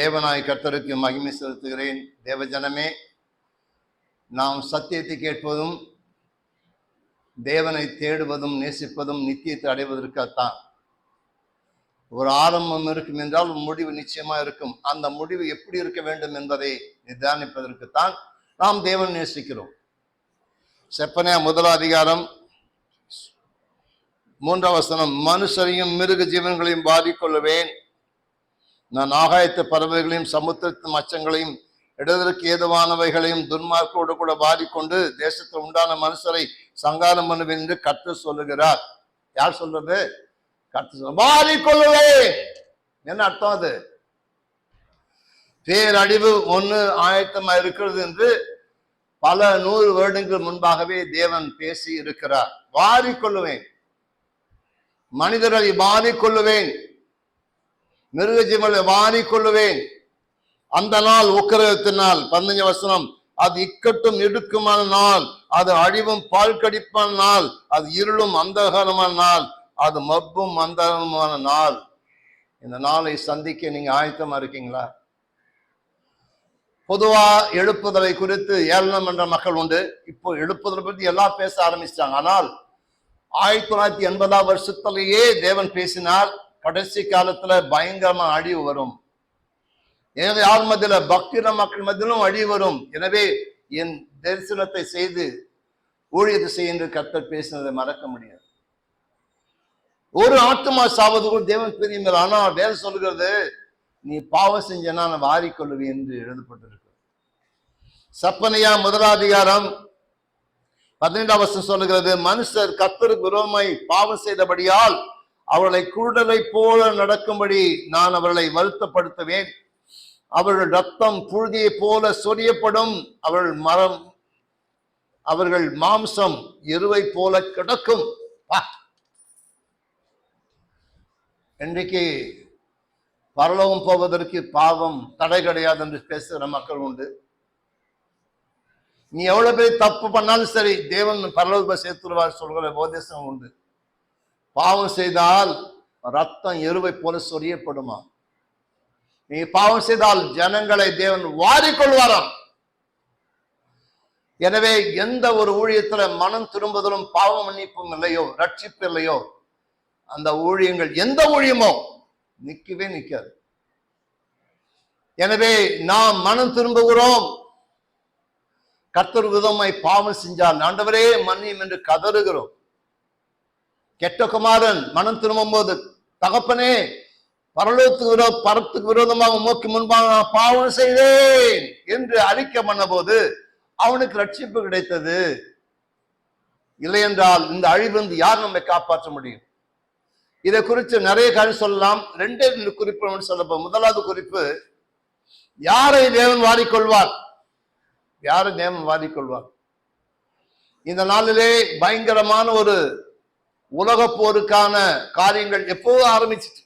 தேவனாய் கர்த்தருக்கு மகிமை செலுத்துகிறேன். தேவஜனமே நாம் சத்தியத்தை கேட்பதும் தேவனை தேடுவதும் நேசிப்பதும் நித்தியத்தை அடைவதற்காகத்தான். ஒரு ஆரம்பம் இருக்கும் என்றால் முடிவு நிச்சயமா இருக்கும். அந்த முடிவு எப்படி இருக்க வேண்டும் என்பதை நிதானிப்பதற்குத்தான் நாம் தேவன் நேசிக்கிறோம். செப்பனே முதல் அதிகாரம் மூன்றாம் வசனம் மனுஷரையும் மிருக ஜீவன்களையும் பாதிக்கொள்ளுவேன். நான் ஆகாயத்து பறவைகளையும் சமுத்திரத்து மச்சங்களையும் இடதற்கு ஏதுவானவைகளையும் துன்மார்க்கோடு கூட பாதிக்கொண்டு தேசத்தில் உண்டான மனுஷரை சங்காரம் பண்ணுவேன் என்று கற்று சொல்லுகிறார். யார் சொல்றது? கற்று சொல்ல பாதிக்கொள்ளுவேன் என்ன அர்த்தம் அது? பேரழிவு ஒன்று ஆயத்தமா இருக்கிறது என்று பல நூறு வருடங்கள் முன்பாகவே தேவன் பேசி இருக்கிறார். வாரிக்கொள்ளுவேன்! மனிதரை வாரிக்கொள்ளுவேன்! மிருக ஜீவனை வாரிக்கொள்ளுவேன் அந்த நாள் உக்கிரகத்தினால் பதினஞ்சு வசனம் அது இக்கட்டும் இடுக்குமான நாள் அது அழிவும் பால் கடிப்பான நாள் அது இருளும் அந்தகாரமான நாள் அது மப்பும் அந்தகாரமான நாள். இந்த நாளை சந்திக்க நீங்க ஆயத்தமா இருக்கீங்களா? பொதுவா எழுப்புதலை குறித்து ஏளனம் என்ற மக்கள் உண்டு. இப்போ எழுப்புதலை பற்றி எல்லாம் பேச ஆரம்பிச்சிட்டாங்க. ஆனால் ஆயிரத்தி தொள்ளாயிரத்தி எண்பதாம் வருஷத்திலேயே தேவன் பேசினால் கடைசி காலத்துல பயங்கரமா அழிவு வரும். எனவே யார் மத்தியில பக்திர மக்கள் மத்தியிலும் அழிவு வரும். எனவே என் தரிசனத்தை செய்து ஊழியத்தை செய்ய என்று கர்த்தர் பேசினதை மறக்க முடியாது. ஒரு ஆத்மா சாவதுக்குள் தேவன் பெரிய ஆனா வேலை சொல்கிறது நீ பாவம் செஞ்சனா நான் வாரிக்கொள்ளுவேன் என்று எழுதப்பட்டிருக்கு சப்பனையா முதலாதிகாரம் பதினெண்டாம் வருஷம் சொல்லுகிறது மனுஷர் கத்தருக்கு விரோதமாய் பாவம் செய்தபடியால் அவர்களை குருடலை போல நடக்கும்படி நான் அவர்களை வருத்தப்படுத்துவேன். அவர்கள் ரத்தம் புழுதியை போல சொரியப்படும். அவர்கள் மரம் அவர்கள் மாம்சம் எருவை போல கிடக்கும். பா. இன்றைக்கு பரலோகம் போவதற்கு பாவம் தடை கிடையாது என்று பேசுகிற மக்கள் உண்டு. நீ எவ்வளவு பேர் தப்பு பண்ணாலும் சரி தேவன் பரலோக சேர்த்துருவார் சொல்கிற உபதேசம் உண்டு. பாவம் செய்தால் ரத்தம் எருவை போல சொரியப்படுமா? நீ பாவம் செய்தால் ஜனங்களை தேவன் வாரிக்கொள்வாராம். எனவே எந்த ஒரு ஊழியத்துல மனம் திரும்புதலும் பாவம் மன்னிப்பும் இல்லையோ ரட்சிப்பு இல்லையோ அந்த ஊழியங்கள் எந்த ஊழியமோ நிக்கவே நிக்காது. எனவே நாம் மனம் திரும்புகிறோம். கர்த்தர் விதமாய் பாவம் செஞ்சால் ஆண்டவரே மன்னியும் என்று கதறுகிறோம். கெட்ட குமாரன் மனம் திரும்பும் போது தகப்பனே பரலோகத்துக்கு விரோ பரத்துக்கு விரோதமாக உமக்கு முன்பாக நான் பாவம் செய்தேன் என்று அறிக்கை பண்ண போது அவனுக்கு ரட்சிப்பு கிடைத்தது. இல்லை என்றால் இந்த அழிவிருந்து யார் நம்மை காப்பாற்ற முடியும்? இதை குறித்து நிறைய காரியம் சொல்லலாம். ரெண்டே ரெண்டு குறிப்பு சொல்ல முதலாவது குறிப்பு யாரை தேவன் வாரிக்கொள்வார் யாரை தேவன் வாரிக்கொள்வார் இந்த நாளிலே பயங்கரமான ஒரு உலக போருக்கான காரியங்கள் எப்போது ஆரம்பிச்சிட்டு?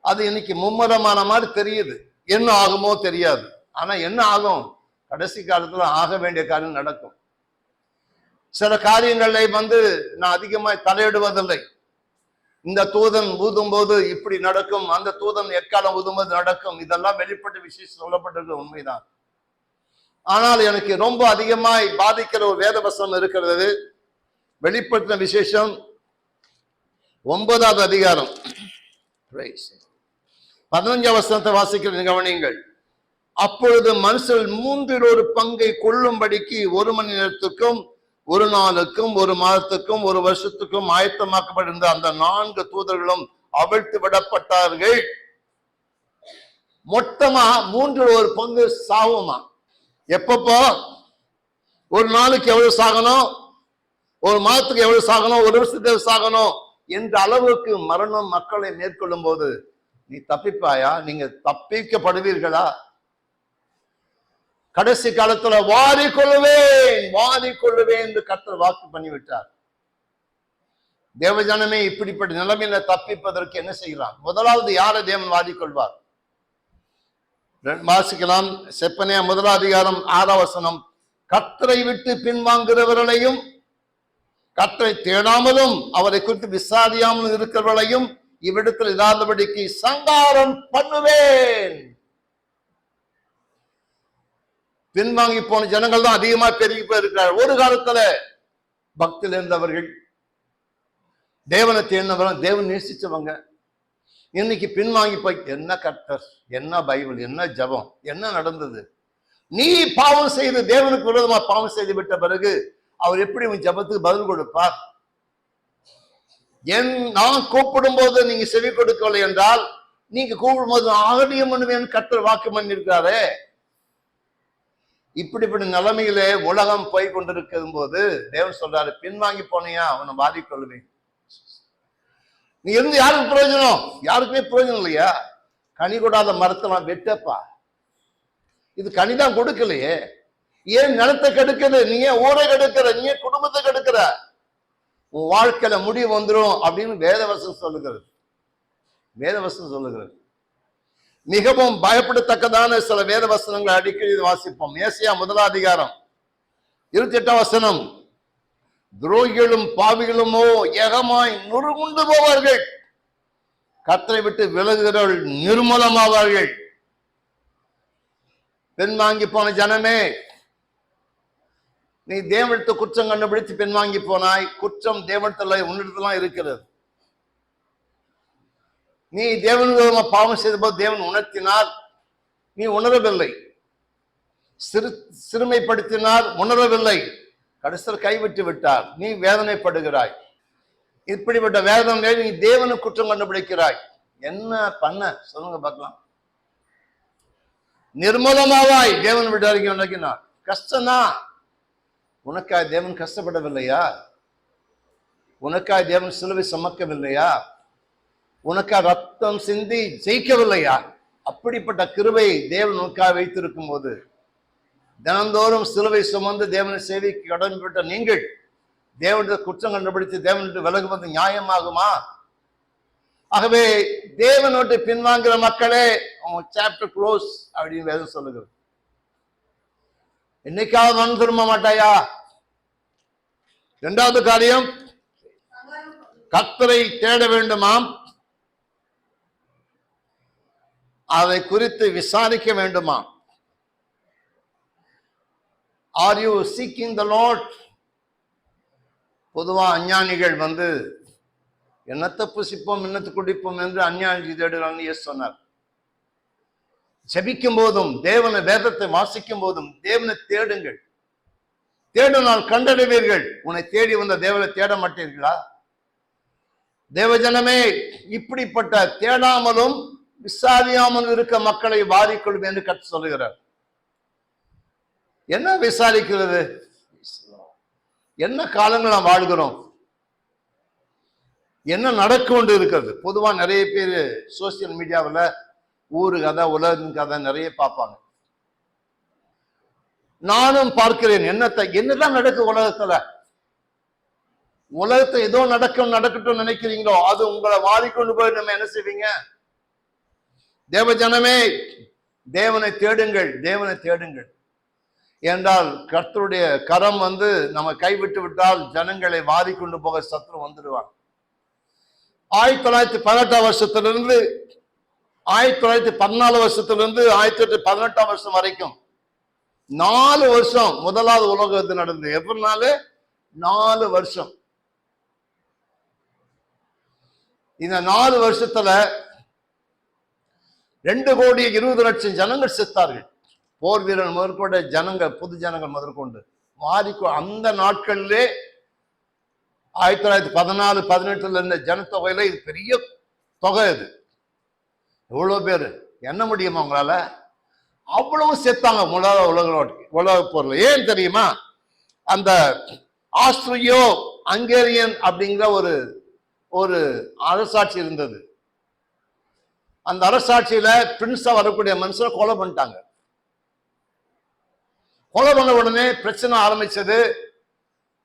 அது இன்னைக்கு மும்முரமான மாதிரி தெரியுது. என்ன ஆகுமோ தெரியாது. ஆனா என்ன ஆகும்? கடைசி காலத்துல ஆக வேண்டிய காரியம் நடக்கும். சில காரியங்களை வந்து நான் அதிகமாய் தலையிடுவதில்லை. இந்த தூதன் ஊதும் போது இப்படி நடக்கும் அந்த தூதன் எக்காலம் ஊதும்போது நடக்கும் இதெல்லாம் வெளிப்பட்ட விஷயம் சொல்லப்பட்டிருக்க உண்மைதான். ஆனால் எனக்கு ரொம்ப அதிகமாய் பாதிக்கிற ஒரு வேதவசனம் இருக்கிறது. வெளிப்படுத்தின விசேஷம் ஒன்பதாவது அதிகாரம். பதினஞ்சாம் வசனத்தை வாசிக்கிற கவனியுங்கள். அப்பொழுது மனுஷர் மூன்றில் ஒரு பங்கை கொள்ளும்படிக்கு ஒரு மணி நேரத்துக்கும் ஒரு நாளுக்கும் ஒரு மாதத்துக்கும் ஒரு வருஷத்துக்கும் ஆயத்தமாக்கப்பட்டிருந்த அந்த நான்கு தூதர்களும் அவிழ்த்து விடப்பட்டார்கள். மொத்தமா மூன்றில் ஒரு பங்கு சாகுமா? எப்பப்போ? ஒரு நாளுக்கு எவ்வளவு சாகணும்? ஒரு மாதத்துக்கு எவ்வளவு சாகணும்? ஒரு வருஷத்துக்கு எவ்வளவு சாகணும்? என்ற அளவுக்கு மரணம் மக்களை மேற்கொள்ளும் போது நீ தப்பிப்பாயா? நீங்க தப்பிக்கப்படுவீர்களா? கடைசி காலத்துல வாரி கொள்ளுவேன் வாரி கொள்ளுவேன் என்று கர்த்தர் வாக்கு பண்ணிவிட்டார். தேவஜனமே இப்படிப்பட்ட நிலைமையில தப்பிப்பதற்கு என்ன செய்யலாம் முதலாவது யாரை தேவன் வாரிக்கொள்வார்? ரெண்டு வாசிக்கலாம். செப்பனே முதலாதிகாரம் ஆறாவசனம் கத்தரை விட்டு பின்வாங்குகிறவர்களையும் கற்றை தேடாமலும் அவரை குறித்து விசாரியாமலும் இருக்கிறவர்களையும் இவ்விடத்தில் இல்லாதபடிக்கு சங்காரம் பண்ணுவேன். பின்வாங்கி போன ஜனங்கள் தான் அதிகமா பெருகி போயிருக்கிறார் ஒரு காலத்துல பக்தியில் இருந்தவர்கள் தேவனை தேர்ந்தவங்க தேவன் நேசிச்சவங்க. இன்னைக்கு பின்வாங்கி போய் என்ன கர்த்தர் என்ன பைபிள் என்ன ஜெபம் என்ன நடந்தது? நீ பாவம் செய்து தேவனுக்கு விரோதமா பாவம் செய்து விட்ட பிறகு அவர் எப்படி உன் ஜெபத்துக்கு பதில் கொடுப்பார்? என் நான் கூப்பிடும் போது நீங்க செவி கொடுக்கவில்லை என்றால் நீங்க கூப்பிடும் போது ஆகடியம் பண்ணுவேன் கர்த்தர் வாக்கு பண்ணிருக்காரே இப்படிப்பட்ட நிலைமையிலே உலகம் போய் கொண்டிருக்கும் போது தேவன் சொல்றாரு பின்வாங்கி போனியா அவனை வாதிக்கொள்வேன் நீ இருந்து யாருக்கு பிரயோஜனம்? யாருக்குமே பிரயோஜனம் இல்லையா? கனி கூடாத மரத்தை நான் வெட்டப்பா. இது கனிதான் கொடுக்கலையே. ஏன் நிலத்தை கெடுக்குது? நீ ஏன் ஊரை கெடுக்கிற? நீ ஏன் குடும்பத்தை கெடுக்கிற? உன் வாழ்க்கையில முடிவு வந்துரும் அப்படின்னு வேதவசம் சொல்லுகிறது. வேதவசம் சொல்லுகிறது. மிகவும் பயப்படத்தக்கதான சில வேத வசனங்களை அடிக்கடி வாசிப்போம். ஏசியா முதலாதிகாரம் இருபத்தி எட்டாம் வசனம் துரோகிகளும் பாவிகளுமோ ஏகமாய் நுறுமுண்டு போவார்கள். கத்தரை விட்டு விலகுகிறவர்கள் நிர்மூலமாவார்கள். பின்வாங்கி போன ஜனமே நீ தேவனத்தை குற்றம் கண்டுபிடித்து பின்வாங்கி போனாய் குற்றம் தேவனத்துல உன்னிடத்துலாம் இருக்கிறது. நீ தேவன் பாவம் செய்த போது தேவன் உணர்த்தினார் நீ உணரவில்லை. சிறு சிறுமைப்படுத்தினால் உணரவில்லை. கடைசியில் கைவிட்டு விட்டார். நீ வேதனைப்படுகிறாய். இப்படிப்பட்ட வேதனை நீ தேவனு குற்றம் கண்டுபிடிக்கிறாய். என்ன பண்ண? சொல்லுங்க பார்க்கலாம். நிர்மூலமாவாய் தேவன் விட்டு அறிக்கை கஷ்டம் கஷ்டம்தான். உனக்காய் தேவன் கஷ்டப்படவில்லையா? உனக்காய் தேவன் சிலுவை சுமக்கவில்லையா? உனக்கா ரத்தம் சிந்தி ஜெயிக்கவில்லையா? அப்படிப்பட்ட கிருவை தேவன் உனக்காக வைத்திருக்கும் போது தினந்தோறும் சிலுவை சுமந்து தேவனை சேவைக்கு கடன்பட்ட நீங்கள் தேவனுடைய குற்றம் கண்டுபிடித்து தேவனுடைய விலகுவது நியாயமாகுமா? ஆகவே தேவனோட்டு பின்வாங்குற மக்களே அவங்க சாப்டர் க்ளோஸ் அப்படின்னு வேதம் சொல்லுகிறது. என்னைக்காவது மண் திரும்ப மாட்டாயா? இரண்டாவது காரியம் கத்தரை தேட வேண்டுமாம். அதை குறித்து விசாரிக்க வேண்டுமாம். Are you seeking the Lord பொதுவா அஞ்ஞானிகள் வந்து என்னத்தை புசிப்போம் என்னத்தை குடிப்போம் என்று அஞ்ஞானி தேடுகிறாங்க இயேசு சொன்னார். ஜபிக்கும் போதும் தேவனை வேதத்தை வாசிக்கும் போதும் தேவனை தேடுங்கள். தேடினால் கண்டடைவீர்கள். உன்னை தேடி வந்த தேவனை தேட மாட்டீர்களா? தேவஜனமே இப்படிப்பட்ட தேடாமலும் விசாரியாமல் இருக்க மக்களை வாரிக்கொள்ளும் என்று கற்று சொல்லுகிறார். என்ன விசாரிக்கிறது? என்ன காலங்கள் நாம் வாழ்கிறோம்? என்ன நடக்க கொண்டு இருக்கிறது? பொதுவா நிறைய பேர் சோசியல் மீடியாவில் ஊரு கதை உலகின் கதை நிறைய பார்ப்பாங்க. நானும் பார்க்கிறேன். என்னத்தை? என்னதான் நடக்கு உலகத்துல? உலகத்தை ஏதோ நடக்கும் நடக்கட்டும் நினைக்கிறீங்களோ அது உங்களை வாரிக்கொண்டு போய் நம்ம என்ன செய்வீங்க? தேவ ஜனமே தேவனை தேடுங்கள் தேவனை தேடுங்கள். என்றால் கர்த்தருடைய கரம் வந்து நம்ம கைவிட்டு விட்டால் ஜனங்களை வாரிக்கொண்டு போக சத்ரு வந்துடுவான். ஆயிரத்தி தொள்ளாயிரத்தி பதினெட்டாம் வருஷத்திலிருந்து ஆயிரத்தி தொள்ளாயிரத்தி பதினாலு வருஷத்திலிருந்து ஆயிரத்தி தொள்ளாயிரத்தி பதினெட்டாம் வருஷம் வரைக்கும் நாலு வருஷம் முதலாவது உலகத்து நடந்தது எவ்வளவு நாள்? நாலு வருஷம். இந்த நாலு வருஷத்துல ரெண்டு கோடி இருபது லட்சம் ஜனங்கள் செத்தார்கள். போர் வீரர் முதற்கொண்ட ஜனங்கள் புது ஜனங்கள் முதற்கொண்டு. மாறிக்கொ அந்த நாட்கள்லே ஆயிரத்தி தொள்ளாயிரத்தி பதினாலு பதினெட்டுல இருந்த ஜனத்தொகையில இது பெரிய தொகை இது எவ்வளவு பேர்? என்ன முடியுமா உங்களால? அவ்வளவு செத்தாங்க முதலாவது உலக உலக போர்ல ஏன் தெரியுமா? அந்த ஆஸ்திரியோ ஹங்கேரியன் அப்படிங்கிற ஒரு ஒரு அரசாட்சி இருந்தது. அந்த அரசாட்சியில பிரின்ஸா வரக்கூடிய மனுஷனை கொலை பண்ணிட்டாங்க. கொலை பண்ண உடனே பிரச்சனை ஆரம்பிச்சது.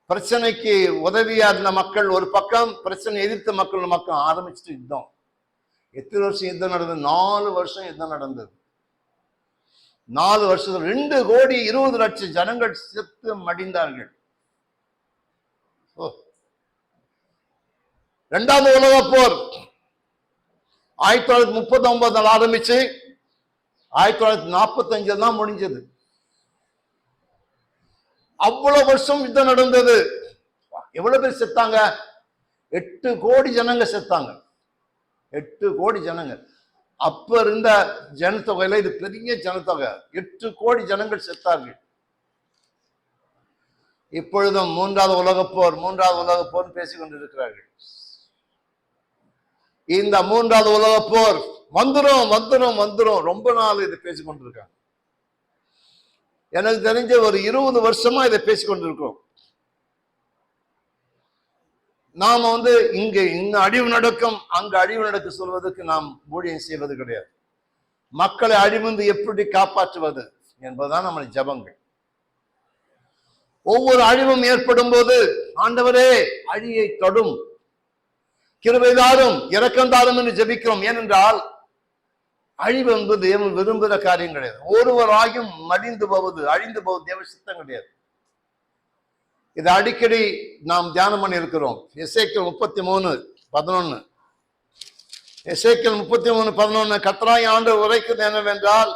பிரச்சனைக்கு உதவியா இருந்த மக்கள் ஒரு பக்கம் பிரச்சனை எதிர்த்த மக்கள் மக்கள் ஆரம்பிச்சுட்டு யுத்தம். எத்தனை வருஷம் யுத்தம் நடந்தது? நாலு வருஷம் யுத்தம் நடந்தது. நாலு வருஷத்துல ரெண்டு கோடி இருபது லட்சம் ஜனங்கள் செத்து மடிந்தார்கள். ஓ. இரண்டாவது உலக போர். ஆயிரத்தி தொள்ளாயிரத்தி முப்பத்தி ஒன்பதுல ஆரம்பிச்சு. ஆயிரத்தி தொள்ளாயிரத்தி நாற்பத்தி அஞ்சுல தான் முடிஞ்சது. அவ்வளவு வருஷம் யுத்தம் நடந்தது. எவ்வளவு பேர் செத்தாங்க? எட்டு கோடி ஜனங்க செத்தாங்க. எட்டு கோடி ஜனங்க அப்ப இருந்த ஜனத்தொகையில இது பெரிய ஜனத்தொகை. எட்டு கோடி ஜனங்கள் செத்தார்கள். இப்பொழுதும் மூன்றாவது உலகப் போர் மூன்றாவது உலகப் போர் பேசிக் கொண்டிருக்கிறார்கள். இந்த மூன்றாவது உலகப் போர் வந்துடும் வந்துடும் ரொம்ப நாள் இதை பேசிக் கொண்டிருக்காங்க. எனக்கு தெரிஞ்ச ஒரு இருபது வருஷமா இதை பேசிக் கொண்டிருக்கிறோம். நாம வந்து இங்க இங்க அழிவு நடக்கும் அங்கு அழிவு நடக்க சொல்வதற்கு நாம் ஊழியம் செய்வது கிடையாது. மக்களை அழிவுந்து எப்படி காப்பாற்றுவது என்பதுதான் நம்முடைய ஜபங்கள். ஒவ்வொரு அழிவும் ஏற்படும் போது ஆண்டவரே அழியை தொடும். கிருபைதாரும் இரக்கந்தாரும் என்று ஜெபிக்கிறோம். ஏனென்றால் அழிவு என்பது தேவன் விரும்புகிற காரியம் கிடையாது. ஒருவராயும் மடிந்து போவது அழிந்து போவது தேவ சித்தம் கிடையாது. இது அடிக்கடி நாம் தியானம் பண்ணியிருக்கிறோம். இருக்கிறோம் முப்பத்தி மூணு பதினொன்னு. எசேக்கியல் முப்பத்தி மூணு பதினொன்னு கத்தராய் ஆண்டு உரைக்குது என்னவென்றால்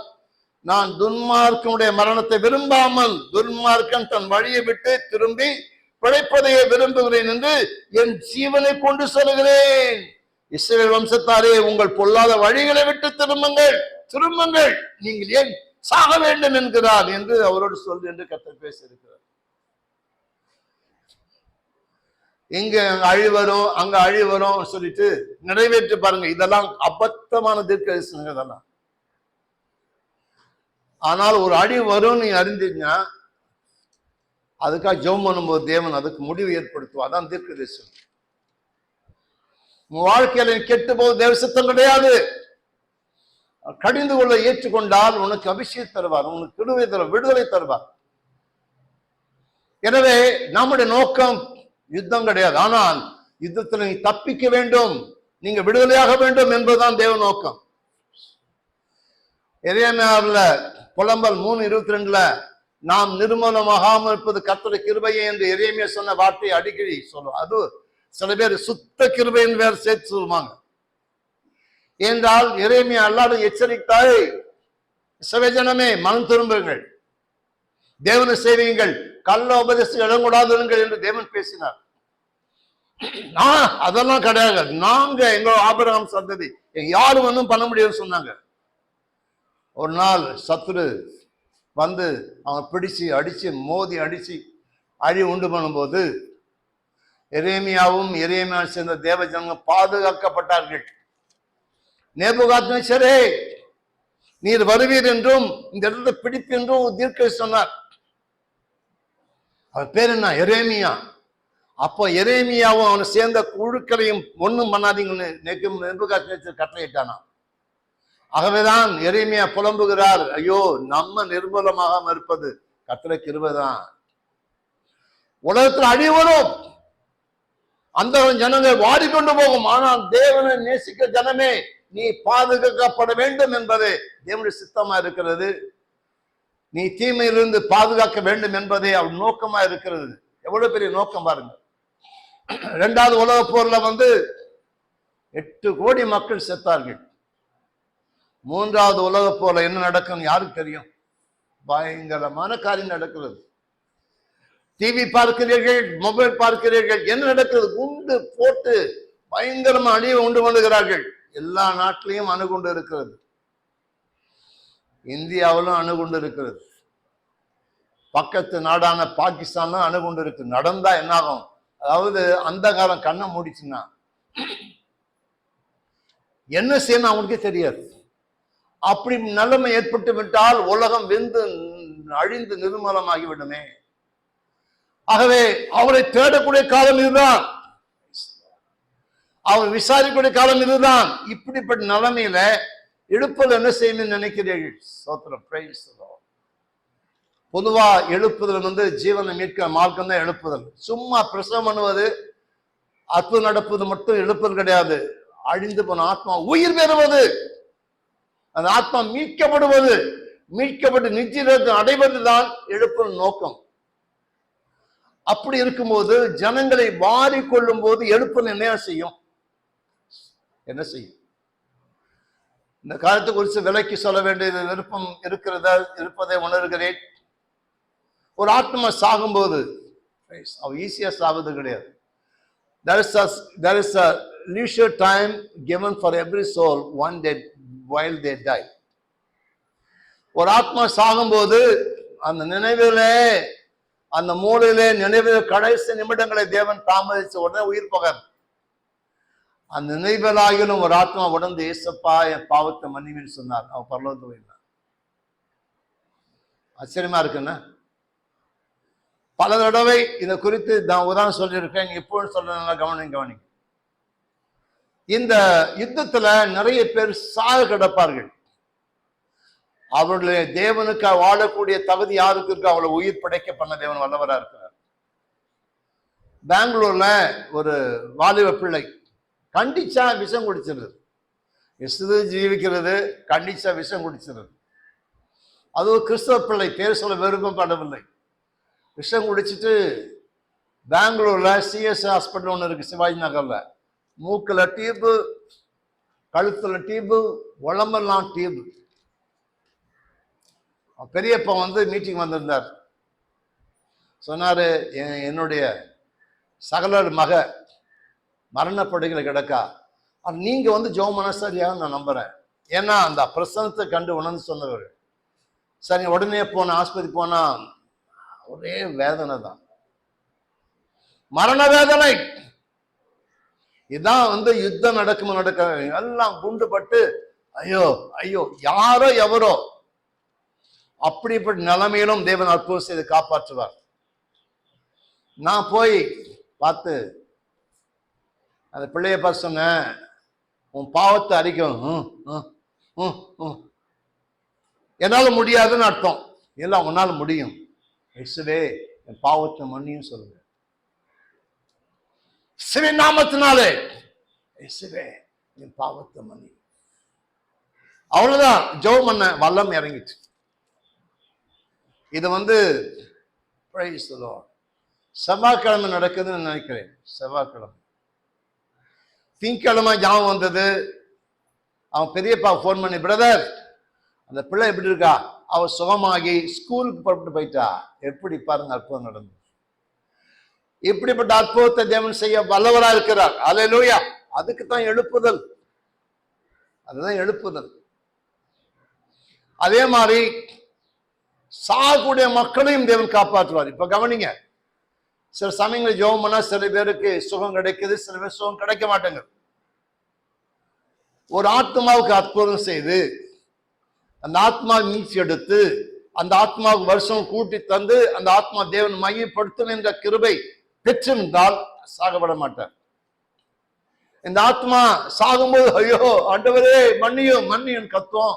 நான் துன்மார்க்கனுடைய மரணத்தை விரும்பாமல் துன்மார்க்கன் தன் வழியை விட்டு திரும்பி பிழைப்பதையே விரும்புகிறேன் என்று என் ஜீவனை கொண்டு சொல்லுகிறேன். இஸ்ரேல் வம்சத்தாரே உங்கள் பொல்லாத வழிகளை விட்டு திரும்புங்கள் திரும்புங்கள். நீங்கள் ஏன் சாக வேண்டும் என்கிறார் என்று அவரோடு சொல் என்று கத்தர் பேசியிருக்கிறார். இங்க அங்க அழி வரும் அங்க அழி வரும் சொல்லிட்டு நிறைவேற்றி பாருங்க. இதெல்லாம் அபத்தமான தீர்க்க இதெல்லாம். ஆனால் ஒரு அழி வரும் நீ அறிந்தீங்கன்னா அதுக்காக ஜெபம் பண்ணும்போது தேவன் அதுக்கு முடிவு ஏற்படுத்துவா அதான் தீர்க்க தரிசனம் உன் வாழ்க்கையில கெட்டு போது தேவ சித்தம் கிடையாது. கடிந்து கொள்ள ஏற்றுக்கொண்டால் உனக்கு அபிஷேகம் தருவார் உனக்கு விடுதலை தருவார் விடுதலை தருவார். எனவே நம்முடைய நோக்கம் யுத்தம் கிடையாது. ஆனால் யுத்தத்தில் நீ தப்பிக்க வேண்டும். நீங்க விடுதலையாக வேண்டும் என்பதுதான் தேவ நோக்கம். எரேமியாவில் புலம்பல் மூணு இருபத்தி ரெண்டுல நாம் நிர்மூலமாகாமல் இருப்பது கத்திர கிருபையை என்று எரேமியா சொன்ன வார்த்தையை அடிக்கடி சொல்லுவோம் அது சில பேர் சுத்த கிருபைன்னு வேற சேர்த்து சொல்லுவாங்க. என்றால் இறைமையை அல்லாத எச்சரித்தாய். சிவஜனமே மனம் திரும்புங்கள். தேவனை சேவியுங்கள். கள்ள உபதேசம் இடங்கூடாதுங்கள் என்று தேவன் பேசினார். நான் அதெல்லாம் கிடையாது. நாங்க எங்க ஆபரகம் சந்ததி யாரும் ஒன்றும் பண்ண முடியாதுன்னு சொன்னாங்க. ஒரு நாள் சத்துரு வந்து அவன் பிடிச்சு அடிச்சு மோதி அடிச்சு அழி உண்டு பண்ணும்போது எரேமியாவும் எரேமியா சேர்ந்த தேவ ஜனங்கள் பாதுகாக்கப்பட்டார்கள். நேபுகாத்மேஸ்வரே நீர் வருவீர் என்றும் இந்த இடத்தை பிடிப்பு என்றும் தீர்க்க சொன்னார். அவர் பேர் என்ன? எரேமியா. அப்போ எரேமியாவும் அவனை சேர்ந்த குழுக்களையும் ஒன்றும் பண்ணாதீங்கன்னு நெக்கும் நெபுகாத்மேஸ்வர் கட்டளையிட்டானா. ஆகவேதான் எரேமியா புலம்புகிறார். ஐயோ நம்ம நிர்மூலமாக இருப்பது கத்திர கிருபைதான் உலகத்தில் அழிவரும் அந்த ஜனங்கள் வாடிக்கொண்டு போகும். ஆனால் தேவனை நேசிக்க ஜனமே நீ பாதுகாக்கப்பட வேண்டும் என்பது. தேவனுடைய சித்தமா இருக்கிறது. நீ தீமையிலிருந்து பாதுகாக்க வேண்டும் என்பதே அவள் நோக்கமா இருக்கிறது. எவ்வளவு பெரிய நோக்கம் பாருங்க. இரண்டாவது உலக போர்ல வந்து எட்டு கோடி மக்கள் செத்தார்கள். மூன்றாவது உலக போர்ல என்ன நடக்கும் யாருக்கு தெரியும்? பயங்கரமான காரியம் நடக்கிறது. டிவி பார்க்கிறீர்கள் மொபைல் பார்க்கிறீர்கள் என்ன நடக்கிறது? குண்டு போட்டு பயங்கரமா அழிவை உண்டு கொண்டுகிறார்கள் எல்லா நாட்டிலையும் அணுகுண்டு இருக்கிறது. இந்தியாவிலும் அணுகுண்டு இருக்கிறது. பக்கத்து நாடான பாகிஸ்தானும் அணுகுண்டு இருக்கு. நடந்தா என்னாகும்? அதாவது அந்த காலம் கண்ணை மூடிச்சுன்னா. என்ன செய்யணும் அவனுக்கே தெரியாது. அப்படி நிலைமை ஏற்பட்டு விட்டால் உலகம் வெந்து அழிந்து நிர்மூலமாகிவிடுமே. ஆகவே அவரை தேடக்கூடிய காலம் இதுதான். அவர் விசாரிக்கக்கூடிய காலம் இதுதான். இப்படிப்பட்ட நிலைமையில எடுப்பது என்ன செய்யணும்னு நினைக்கிறீர்கள்? சோத்திரம் பிரைஸ். பொதுவா எழுப்புதல் வந்து ஜீவனை மீட்க மார்க்கம் தான் எழுப்புதல். சும்மா பிரசவம் பண்ணுவது அற்புதம் நடப்பது மட்டும் எழுப்புதல் கிடையாது. அழிந்து போன ஆத்மா உயிர் பெறுவது. அந்த ஆத்மா மீட்கப்படுவது. மீட்கப்பட்டு நிச்சயத்தை அடைவதுதான் எழுப்புதல் நோக்கம். அப்படி இருக்கும்போது ஜனங்களை வாரி கொள்ளும் போது எழுப்புதல் என்ன செய்யும்? என்ன செய்யும்? இந்த காரியத்தை குறித்து விலைக்கு சொல்ல வேண்டியது விருப்பம் இருக்கிறதா இருப்பதை உணர்கிறேன். ஒரு ஆத்மா சாகும்போது அவ ஈஸியா சாகுது கிடையாது. There is a there is a leisure time given for every soul one day while they die. ஒரு ஆத்மா சாகும்போது அந்த நினைவிலே அந்த மூலையிலே நினைவில் கடைசி நிமிடங்களை தேவன் தாமதிச்ச உடனே உயிர் போகாது அந்த நினைவலாகிலும் ஒரு ஆத்மா உடந்து ஏசப்பா என் பாவத்தை மன்னிவின்னு சொன்னார். அவன் பரலோகத்து போயிருந்தான் ஆச்சரியமா இருக்குன்னா? பல தடவை இதை குறித்து நான் உதாரணம் சொல்லியிருக்கேன் எப்போன்னு சொல்றதுனால கவனம் கவனிங்க இந்த யுத்தத்துல நிறைய பேர் சாக கிடப்பார்கள். அவர்களுடைய தேவனுக்கு வாழக்கூடிய தகுதி யாருக்கு இருக்கோ அவளை உயிர் படைக்க பண்ண தேவன் வல்லவராக இருக்கிறார் பெங்களூர்ல ஒரு வாலிப பிள்ளை கண்டிச்சா விஷம் குடிச்சிருது. எசுது ஜீவிக்கிறது கண்டிச்சா விஷம் குடிச்சிருது. அது ஒரு கிறிஸ்தவ பிள்ளை பேர் சொல்ல விருப்பப்படவில்லை விஷம் குடிச்சிட்டு பெங்களூர்ல சிஎஸ் ஹாஸ்பிட்டல் ஒன்று இருக்கு சிவாஜி நகர்ல. மூக்கில் டியூபு கழுத்துல டியூபு உடம்பெல்லாம் டியூபு பெரியப்பா வந்து மீட்டிங் வந்திருந்தார். சொன்னாரு "என்- என்னுடைய சகலர் மக மரணப்படுகளை கிடக்கா? அது நீங்க வந்து ஜோமன சரியாக நான் நம்புறேன். ஏன்னா அந்த பிரசனத்தை கண்டு உணர்ந்து சொன்னவர். சரி உடனே போன ஆஸ்பத்திரி போனா ஒரே வேதனை தான். மரண வேதனை. இதான் வந்து யுத்தம் நடக்கும் நடக்க எல்லாம் குண்டுபட்டு ஐயோ ஐயோ யாரோ எவரோ அப்படிப்பட்ட நிலைமையிலும் தேவன் அற்புதம் செய்து காப்பாற்றுவார். நான் போய் பார்த்து அந்த பிள்ளைய பார்த்து சொன்னேன் உன் பாவத்தை அறிக்கும் என்னால் முடியாதுன்னு அர்த்தம். இல்லை உன்னால் முடியும். இயேசுவே என் பாவத்தை மன்னியும் சொல்லுங்க. சிவி நாமத்தினாலே இயேசுவே என் பாவத்தை மன்னி அவ்வளவுதான் ஜெபம் பண்ண வல்லம் இறங்கிச்சு. இது வந்து செவ்வாய்க்கிழமை நடக்குதுன்னு நினைக்கிறேன். செவ்வாய்க்கிழமை. திங்கக்கிழமை ஞாபகம் வந்தது. அவன் பெரியப்பா ஃபோன் பண்ணி பிரதர் அந்த பிள்ளை எப்படி இருக்கா? அவ சுகமாகி ஸ்கூலுக்கு புறப்பட்டு போயிட்டா. எப்படி பாருங்க அற்புதம் நடந்தது. இப்படிப்பட்ட அற்புதத்தை தேவன் செய்ய வல்லவரா இருக்கிறார். அல்லேலூயா அதுக்கு தான் எழுப்புதல். அதுதான் எழுப்புதல். அதே மாதிரி சாகக்கூடிய மக்களையும் தேவன் காப்பாற்றுவார். இப்ப கவனிங்க. சில சமயங்களில் ஜெபம் பண்ணா சில பேருக்கு சுகம் கிடைக்குது சில பேர் சுகம் கிடைக்க மாட்டேங்குது. ஒரு ஆத்மாவுக்கு அற்புதம் செய்து அந்த ஆத்மா மீட்சி எடுத்து அந்த ஆத்மாவுக்கு வருஷம் கூட்டி தந்து அந்த ஆத்மா தேவன் மையப்படுத்தும் என்ற கிருபை பெற்றிருந்தால் சாகப்பட மாட்டார். இந்த ஆத்மா சாகும்போது ஐயோ ஆண்டவரே மன்னியும் மன்னியும் கத்தும்.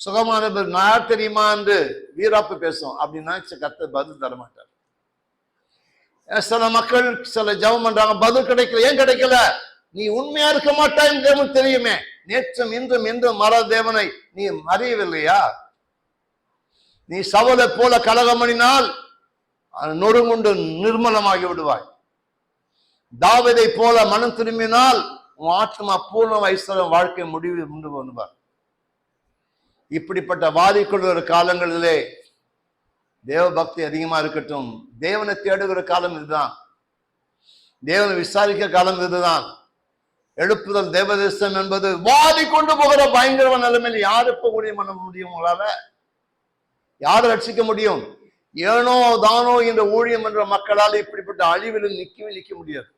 சுகமான பேர் நான் யார் தெரியுமா என்று வீராப்பு பேசும். அப்படின்னா கத்த பதில் தர மாட்டார். சில மக்கள் சில ஜெபம் பண்றாங்க பதில் கிடைக்கல ஏன் கிடைக்கல? நீ உண்மையா இருக்க மாட்டாய் தேவன் தெரியுமே. நேற்றும் இன்றும் இன்றும் மர தேவனை நீ அறியவில்லையா நீ சவலை போல கலகமணினால் நொறுங்குண்டு நிர்மலமாகி விடுவாய். தாவதை போல மனம் திரும்பினால் உன் ஆத்மா பூர்ண வயசுல வாழ்க்கை முடிவு உண்டு பண்ணுவார். இப்படிப்பட்ட வாதிக்கொள்கிற காலங்களிலே தேவ பக்தி அதிகமா இருக்கட்டும். தேவனை தேடுகிற காலம் இதுதான். தேவனை விசாரிக்கிற காலம் இதுதான். எழுப்புதல் தேவதேசம் என்பது வாதி கொண்டு போகிற பயங்கர நிலைமையில் யார் இப்ப ஊழியம் பண்ண முடியும் உங்களால? யார் ரட்சிக்க முடியும்? ஏனோ தானோ என்ற ஊழியம் என்ற மக்களால் இப்படிப்பட்ட அழிவில் நிற்கவே நிற்க முடியாது.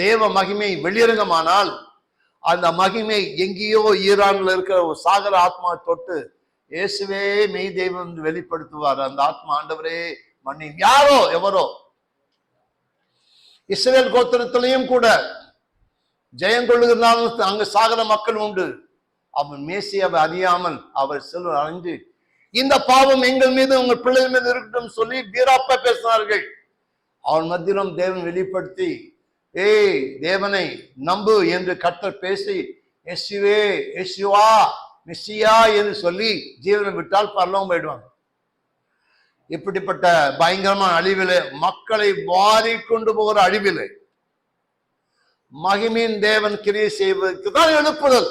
தேவ மகிமை வெளியரங்கமானால் அந்த மகிமை எங்கேயோ ஈரான்ல இருக்கிற ஒரு சாகர ஆத்மா தொட்டு இயேசுவே மெய் தெய்வம் என்று வெளிப்படுத்துவார். அந்த ஆத்மா ஆண்டவரே மன்னி யாரோ எவரோ? இஸ்ரேல் கோத்திரத்திலையும் கூட ஜெயம் கொள்ளுகிறதாலும் அங்கு சாகர மக்கள் உண்டு. அவன் மேசியாவை அறியாமல் அவர் செல்வ அடைஞ்சு இந்த பாவம் எங்கள் மீது உங்கள் பிள்ளைகள் மீது இருக்கட்டும் சொல்லி வீராப்பா பேசினார்கள். அவன் மத்தியிலும் தேவன் வெளிப்படுத்தி ஏய் தேவனை நம்பு என்று கர்த்தர் பேசி எஸ்யுவே எஸ்யுவா மிஸ்ஸியா என்று சொல்லி ஜீவனை விட்டால் பரலவும் போயிடுவாங்க. இப்படிப்பட்ட பயங்கரமான அழிவிலே மக்களை வாரி கொண்டு போகிற அழிவிலே மகிமின் தேவன் கிரியை செய்வதற்கு தான் எழுப்புதல்.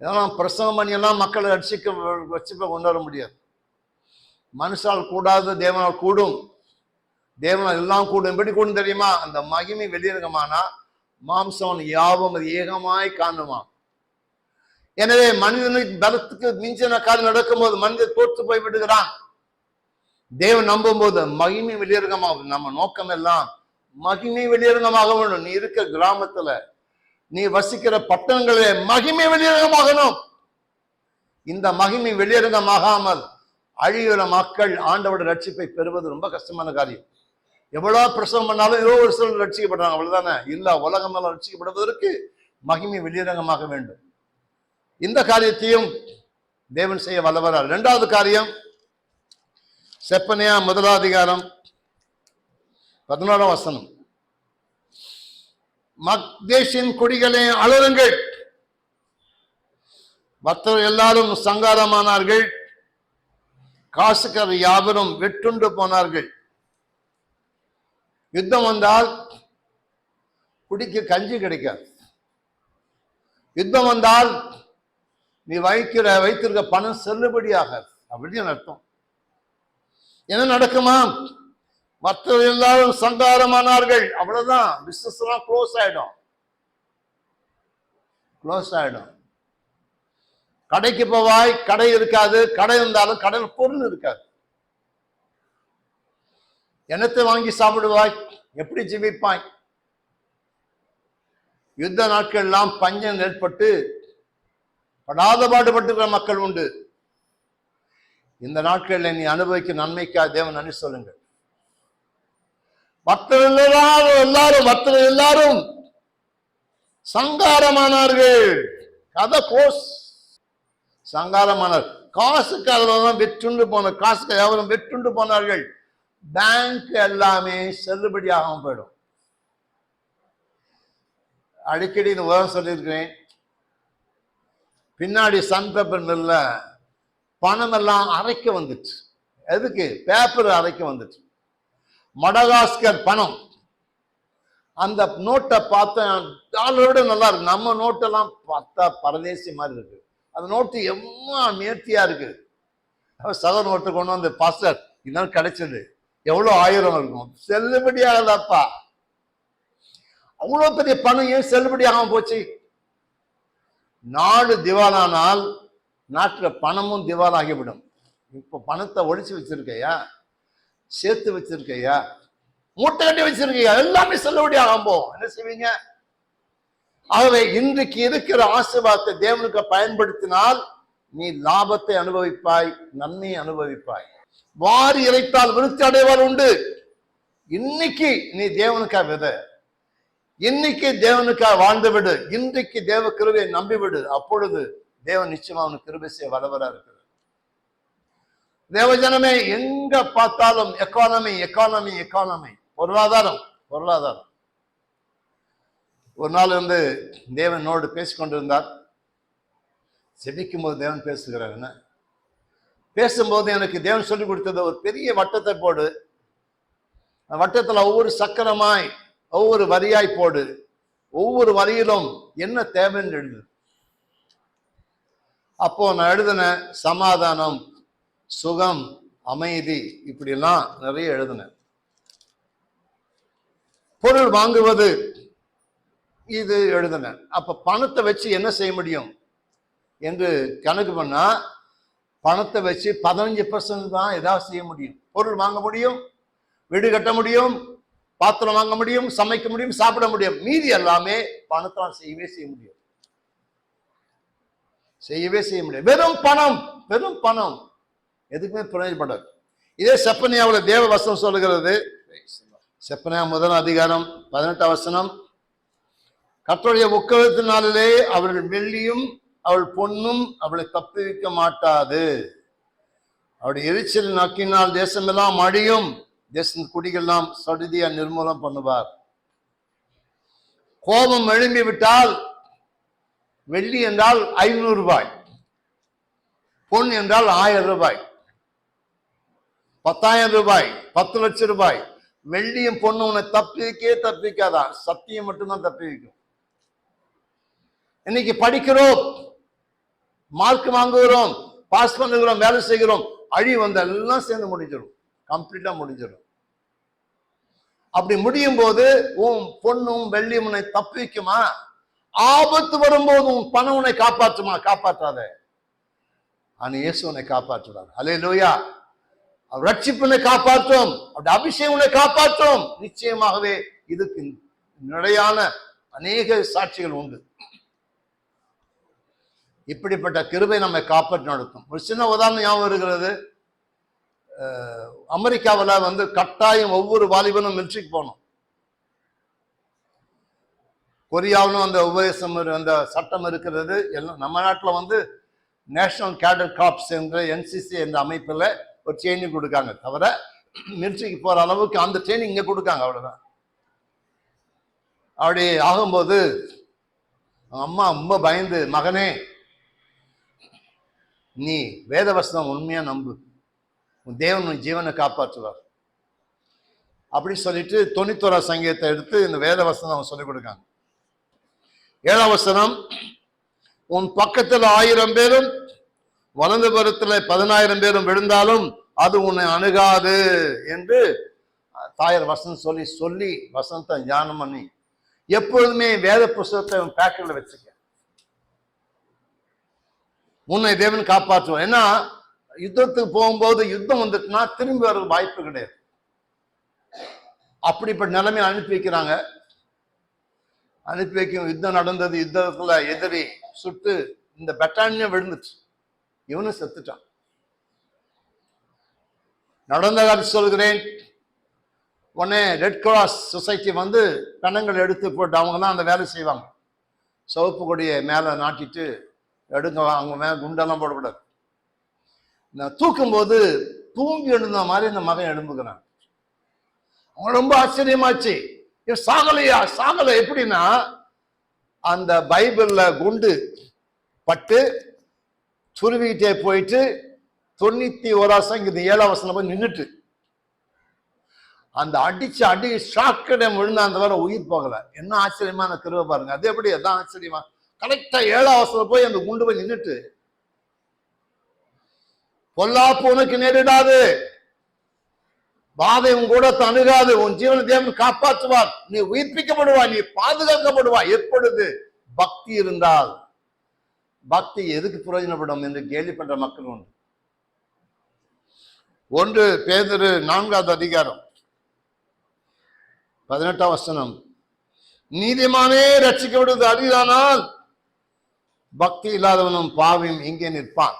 இதெல்லாம் பிரசவம் பண்ணி எல்லாம் மக்களை ரட்சிக்க வச்சுப்ப கொண்டு வர முடியாது. மனுஷால் கூடாது தேவனால் கூடும். தேவனால் எல்லாம் கூடும். எப்படி கூடும் தெரியுமா? அந்த மகிமை வெளியிறங்கமானா மாம்சம் யாவும் அது ஏகமாய் காணுவான் எனவே மனிதனுக்கு பலத்துக்கு மிஞ்சின காலம் நடக்கும்போது மனிதன் தோற்று போய் விடுகிறான் தேவன் நம்பும் போது மகிமை வெளியரங்கமாகும். நம்ம நோக்கம் எல்லாம் மகிமை வெளியரங்கமாக வேண்டும் நீ இருக்க கிராமத்துல நீ வசிக்கிற பட்டணங்களே மகிமை வெளியரங்கமாகணும். இந்த மகிமை வெளியரங்கமாகாமல் அழியுற மக்கள் ஆண்டவோட ரட்சிப்பை பெறுவது ரொம்ப கஷ்டமான காரியம். எவ்வளவு பிரசவம் பண்ணாலும் ஏதோ ஒரு சிலர் ரட்சிக்கப்படுறாங்க அவ்வளவுதானே? இல்ல உலகம் எல்லாம் ரட்சிக்கப்படுவதற்கு மகிமை வெளியரங்கமாக வேண்டும். இந்த காரியத்தையும் தேவன் செய்ய வல்லவரால் இரண்டாவது காரியம் செப்பனையா முதலாதிகாரம் அதிகாரம் பதினோராம் வசனம். மக்தேஷின் குடிகளே அலருங்கள். மற்றவர் எல்லாரும் சங்காரமானார்கள். காசுக்கார யாவரும் வெட்டுண்டு போனார்கள். யுத்தம் வந்தால் குடிக்க கஞ்சி கிடைக்காது. யுத்தம் வந்தால் நீ வைக்கிற வைத்திருக்க பணம் செல்லுபடியாக அப்படின்னு அர்த்தம். என்ன நடக்குமா மற்ற எல்லாரும் சங்காரமானார்கள். அவ்வளவுதான். பிசினஸ் எல்லாம் க்ளோஸ் ஆயிடும். க்ளோஸ் ஆயிடும். கடைக்கு போவாய் கடை இருக்காது. கடை இருந்தாலும் கடையில் பொருள் இருக்காது. என்னத்தை வாங்கி சாப்பிடுவாய்? எப்படி ஜீவிப்பாய்? யுத்த நாட்கள் எல்லாம் பஞ்சம் ஏற்பட்டு படாத பாடுபட்டுக்கிற மக்கள் உண்டு. இந்த நாட்களில் நீ அனுபவிக்க நன்மைக்கா தேவன் நன்றி சொல்லுங்கள். மற்ற எல்லாரும் எல்லாரும் மற்ற எல்லாரும் சங்காரமானார்கள். கதை கோஸ். சங்காரமானார். காசுக்கு காசுக்காக வெற்றுண்டு போன காசுக்கு எவரும் வெற்றுண்டு போனார்கள். பேங்க் எல்லாமே செல்லுபடியாகாம போயிடும். அடிக்கடி இந்த உதவம் சொல்லியிருக்கிறேன். பின்னாடி சன் பேப்பர் மில்ல பணம் எல்லாம் அரைக்க வந்துச்சு. எதுக்கு? பேப்பர் அரைக்க வந்துச்சு. மடகாஸ்கர் பணம். அந்த நோட்டை பார்த்தேன் டாலரோட நல்லா இருக்கு. நம்ம நோட்டெல்லாம் பார்த்தா பரதேசி மாதிரி இருக்கு. அந்த நோட்டு எவ்வளோ நேர்த்தியா இருக்கு. சக நோட்டு கொண்டு வந்து பாஸ்டர் இதனால் கிடைச்சது. எவ்வளோ ஆயிரம் இருக்கும்? செல்லுபடி ஆகலப்பா அவ்வளோ பெரிய பணம் ஏன் செல்லுபடி ஆகாம போச்சு? நாடு திவாலானால் நாட்டில் பணமும் திவாலாகிவிடும். இப்போ பணத்தை ஒழிச்சு வச்சிருக்கையா? சேர்த்து வச்சிருக்கையா? மூட்டை கட்டி வச்சிருக்கையா? எல்லாமே செல்லுபடி ஆகும்போ என்ன செய்வீங்க? ஆகவே இன்றைக்கு இருக்கிற ஆசீர்வாதத்தை தேவனுக்கு பயன்படுத்தினால் நீ லாபத்தை அனுபவிப்பாய் நன்மையை அனுபவிப்பாய். வாரி இறைத்தால் விருத்தி அடைவார் உண்டு. இன்னைக்கு நீ தேவனுக்கா வித? இன்னைக்கு தேவனுக்கா வாழ்ந்து விடு. இன்றைக்கு தேவ கிருபையை நம்பி விடு அப்பொழுது தேவன் நிச்சயமா அவனுக்கு கிருபை செய்ய வல்லவரா இருக்கு தேவஜனமே எங்க பார்த்தாலும் எக்கானமி எக்கானமி எக்கானமி பொருளாதாரம் பொருளாதாரம். ஒரு நாள் வந்து தேவனோடு பேசிக்கொண்டிருந்தார். செபிக்கும் போது தேவன் பேசுகிறார் என்ன? பேசும்போது எனக்கு தேவன் சொல்லி கொடுத்தது ஒரு பெரிய வட்டத்தை போடு. அந்த ஒவ்வொரு சக்கரமாய் ஒவ்வொரு வரியாய் போடு. ஒவ்வொரு வரியிலும் என்ன தேவைன்னு எழுது. அப்போ நான் எழுதின சமாதானம் சுகம் அமைதி இப்படிலாம் நிறைய எழுதினேன். பொருள் வாங்குவது இது எழுதினேன். அப்ப பணத்தை வச்சு என்ன செய்ய முடியும்? என்று கணக்கு பண்ணா பணத்தை வச்சு பதினஞ்சு பர்சன்ட் தான் ஏதாவது செய்ய முடியும். பொருள் வாங்க முடியும் வீடு கட்ட முடியும் பாத்திரம் வாங்க முடியும் சமைக்க முடியும் சாப்பிட முடியும். மீதி எல்லாமே பணத்தால் செய்யவே செய்ய முடியும். செய்யவே செய்ய முடியும் வெறும் பணம் வெறும் பணம். எதுக்குமே பிரயோஜனப்படாது இதே செப்பனியாவில் தேவ வசனம் சொல்லுகிறது. செப்பனியா முதல் அதிகாரம் பதினெட்டாம் வசனம். கர்த்தருடைய உக்கரத்தினாலே அவர்கள் வெள்ளியும் அவள் பொண்ணும் அவளை தப்புவிக்க மாட்டாது. அவருடைய எரிச்சல் நக்கினால் தேசமெல்லாம் அழியும். தேச குடிகள்லாம் சடுதியா நிர்மூலம் பண்ணுவார். கோபம் எழும்பி விட்டால் வெள்ளி என்றால் ஐநூறு ரூபாய் பொன் என்றால் ஆயிரம் ரூபாய். பத்தாயிரம் ரூபாய் பத்து லட்சம் ரூபாய். வெள்ளியும் பொண்ணு உன்னை தப்பிக்கே தப்பிக்காதான் சத்தியம் மட்டும்தான் தப்பி வைக்கும் இன்னைக்கு படிக்கிறோம். மார்க் வாங்குகிறோம். பாஸ் பண்ணுகிறோம் வேலை செய்கிறோம். அழி வந்து எல்லாம் சேர்ந்து முடிஞ்சிடும். கம்ப்ளீட்டா முடிஞ்சிடும். அப்படி முடியும் போது உன் பொண்ணும் வெள்ளியும் உன்னை தப்பிக்குமா? ஆபத்து வரும்போது உன் பணம் உன்னை காப்பாற்றுமா? காப்பாற்றாத. ஆனா இயேசு உன்னை காப்பாற்றுவார். அலே லோயா ரட்சிப்பினை காப்பாற்றும். அப்படி அபிஷேகம் உன்னை காப்பாற்றும். நிச்சயமாகவே இதுக்கு நிலையான அநேக சாட்சிகள் உண்டு. இப்படிப்பட்ட கிருபை நம்மை காப்பாற்றி நடத்தும். ஒரு சின்ன உதாரணம் ஞாபகம் வருகிறது. அமெரிக்காவில் வந்து கட்டாயம் ஒவ்வொரு வாலிபனும் மிலிட்ரிக்கு போகணும். கொரியாவிலும் அந்த உபதேசம் அந்த சட்டம் இருக்கிறது. எல்லாம் நம்ம நாட்டில் வந்து நேஷனல் கேடர் காப்ஸ் என்ற என்சிசி என்ற அமைப்பில் ஒரு ட்ரைனிங் கொடுக்காங்க. தவிர மிலிட்ரிக்கு போகிற அளவுக்கு அந்த ட்ரைனிங் இங்கே கொடுக்காங்க அவ்வளோதான் அப்படி ஆகும்போது அம்மா ரொம்ப பயந்து மகனே நீ வேதவசனம் உண்மையா நம்பு. உன் தேவன் உன் ஜீவனை காப்பாற்றுவார். அப்படி சொல்லிட்டு தொண்ணூத்தோரா சங்கீதத்தை எடுத்து இந்த வேதவசனம் அவங்க சொல்லிக் கொடுக்காங்க. ஏழாவசனம் உன் பக்கத்தில் ஆயிரம் பேரும் வலது புறத்துல பதினாயிரம் பேரும் விழுந்தாலும் அது உன்னை அணுகாது என்று தாயார் வசனம் சொல்லி சொல்லி வசனத்தை ஞானம் பண்ணி எப்பொழுதுமே வேத புஸ்தகத்தை பேக்கெட்ல வச்சுக்க உன்னை தேவன் காப்பாற்றுவான். ஏன்னா யுத்தத்துக்கு போகும்போது யுத்தம் வந்துட்டுனா திரும்பி வர வாய்ப்பு கிடையாது. அப்படிப்பட்ட நிலைமை அனுப்பி வைக்கிறாங்க. அனுப்பி வைக்கும் யுத்தம் நடந்தது யுத்தத்துல எதிரி சுட்டு இந்த பெட்டானியம் விழுந்துச்சு. இவனும் செத்துட்டான். நடந்ததாக சொல்கிறேன் உடனே ரெட் கிராஸ் சொசைட்டி வந்து கணங்கள் எடுத்து போட்டு அவங்க தான் அந்த வேலை செய்வாங்க. சிவப்பு கொடியை மேலே நாட்டிட்டு எடுங்க அவங்க மேலே குண்டெல்லாம் போடக்கூடாது. நான் தூக்கும்போது தூங்கி எழுந்த மாதிரி இந்த மகன் எழும்புகிறான். அவங்க ரொம்ப ஆச்சரியமாச்சு. சாகலையா சாகலை? எப்படின்னா அந்த பைபிளில் குண்டு பட்டு துருவிக்கிட்டே போயிட்டு தொண்ணூத்தி ஓராசம் இங்கே ஏழாம் வசனம் போய் நின்றுட்டு அந்த அடிச்ச அடி ஷாக்கடை விழுந்த அந்த வரை உயிர் போகல. என்ன ஆச்சரியமான திருவை பாருங்க. அது எப்படி அதான் ஆச்சரியமா? கரெக்டா ஏழாம் வசனம் போய் அந்த குண்டு போய் நின்றுட்டு பொல்லாப்பு உனக்கு நேரிடாது. பாதை உன் கூட தணுகாது. உன் ஜீவன தேவன் காப்பாற்றுவார். நீ உயிர்ப்பிக்கப்படுவாய். நீ பாதுகாக்கப்படுவாய். எப்பொழுது? பக்தி இருந்தால். பக்தி எதுக்கு பிரயோஜனப்படும் என்று கேள்வி பண்ற மக்கள் உண்டு. ஒன்று பேதரு நான்காவது அதிகாரம் பதினெட்டாம் வசனம் நீதிமானே ரட்சிக்கப்படுவது அரிதானால் பக்தி இல்லாதவனும் பாவியும் இங்கே நிற்பான்.